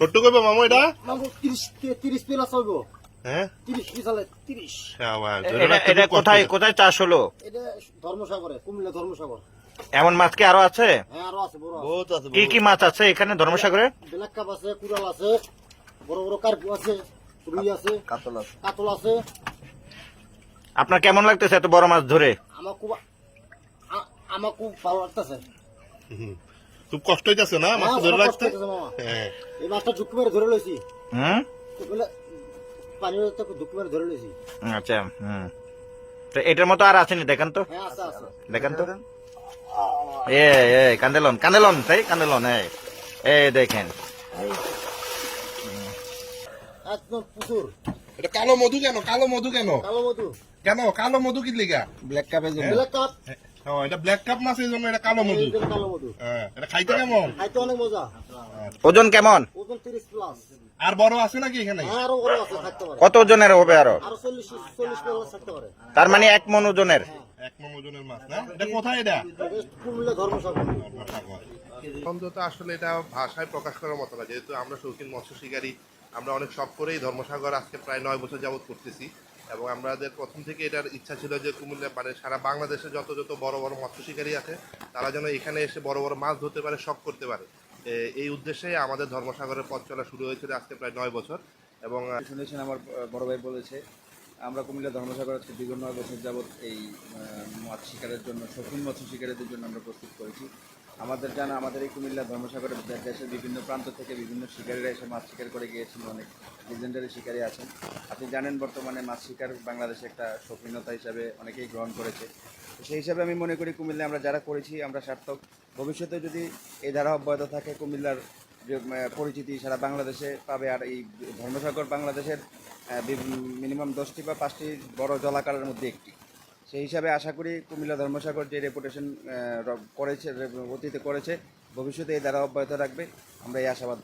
কইবা মামু এটা? মামু তিরিশ তিরিশ প্লাস হইব হ্যাঁ? তিরিশ কি চালে? তিরিশ। শাবাশ, এটা রাখতে এটা খুব কষ্ট কোথায় কোথায় চাষ হলো? এটা ধর্মসাগরে কুমিল্লা ধর্মসাগর। এমন মাছ কি আরও আছে? হ্যাঁ আরও আছে বড় বহুত আছে কি কি মাছ আছে এখানে ধর্মসাগরে? ব্ল্যাক কাপ আছে কুড়াল আছে বড় বড় কার্পু আছে রুই আছে কাতল আছে। কাতল আছে। আপনার কেমন লাগতেছে এত বড় মাছ ধরে? আমার খুব আমার খুব ভালো লাগতেছে। খুব কষ্ট হইতাছে না? মাছ হ্যাঁ, ধরে রাখতে? হ্যাঁ। এই মাছটা ঝুঁকি মেরে ধরে লইছি। হুম বলে পানির তো ঝুঁকি মেরে ধরে লইছি। আচ্ছা হুম। তো এটার মতো আর আসেনি দেখেন তো। হ্যাঁ আছে আছে। দেখেন তো। এ এ কান্দেলন কান্দেলন তাই? কান্দেলন এ এ দেখেন। একদম প্রচুর এটা কালো মধু কেন? কালো মধু কেন? কালো মধু। কেন? কালো মধু কি লিগা? ব্ল্যাক জন্য। ব্ল্যাক কাপ এটা ব্ল্যাক কাপ মাছ এই জন্য এটা কালো মধু? কালো মধু। হ্যাঁ, এটা খাইতে কেমন? খাইতে অনেক মজা। ওজন কেমন? ওজন তিরিশ প্লাস আর বড় আছে নাকি এখানে? হ্যাঁ আরও বড় আছে থাকতে পারে। কত ওজনের হবে আরও? আরও চল্লিশ চল্লিশ প্লাস থাকতে পারে। তার মানে এক মন ওজনের। এক নম ওজনের মাছ না? এটা কোথায় এটা? এটা কুমিল্লা ধর্মসাগর তো আসলে এটা ভাষায় প্রকাশ করার মতো না। যেহেতু আমরা শৌখিন মৎস্য শিকারী আমরা অনেক শখ করেই ধর্মসাগর আজকে প্রায় নয় বছর যাবত করতেছি। এবং আমাদের প্রথম থেকে এটার ইচ্ছা ছিল যে কুমিল্লা মানে সারা বাংলাদেশে যত যত বড় বড় মৎস্য শিকারী আছে, তারা যেন এখানে এসে বড় বড় মাছ ধরতে পারে, শখ করতে পারে। এই উদ্দেশ্যে আমাদের ধর্মসাগরের পথ চলা শুরু হয়েছিল আজকে প্রায় নয় বছর এবং শুনেছেন আমার বড় ভাই বলেছে, আমরা কুমিল্লা ধর্মসাগর আজকে দীর্ঘ নয় বছর যাবৎ এই মাছ শিকারের জন্য শৌখিন মৎস্য শিকারীদের জন্য আমরা প্রস্তুত করেছি। আমাদের জানা, আমাদের এই কুমিল্লা ধর্মসাগরের দেশের বিভিন্ন প্রান্ত থেকে বিভিন্ন শিকারীরা এসে মাছ শিকার করে গিয়েছেন অনেক লিজেন্ডারি শিকারী আছেন। আপনি জানেন বর্তমানে মাছ শিকার বাংলাদেশে একটা শৌখিনতা হিসাবে অনেকেই গ্রহণ করেছে। তো সেই হিসাবে আমি মনে করি কুমিল্লা আমরা যারা করেছি, আমরা সার্থক। ভবিষ্যতে যদি এই ধারা অব্যাহত থাকে, কুমিল্লার যে পরিচিতি সারা বাংলাদেশে পাবে। আর এই ধর্মসাগর বাংলাদেশের মিনিমাম দশটি বা পাঁচটি বড় জলাকারের মধ্যে একটি। সেই হিসাবে আশা করি কুমিল্লা ধর্মসাগর যে রেপুটেশন করেছে অতীতে করেছে, ভবিষ্যতে এই দ্বারা অব্যাহত রাখবে। আমরা এই আশাবাদ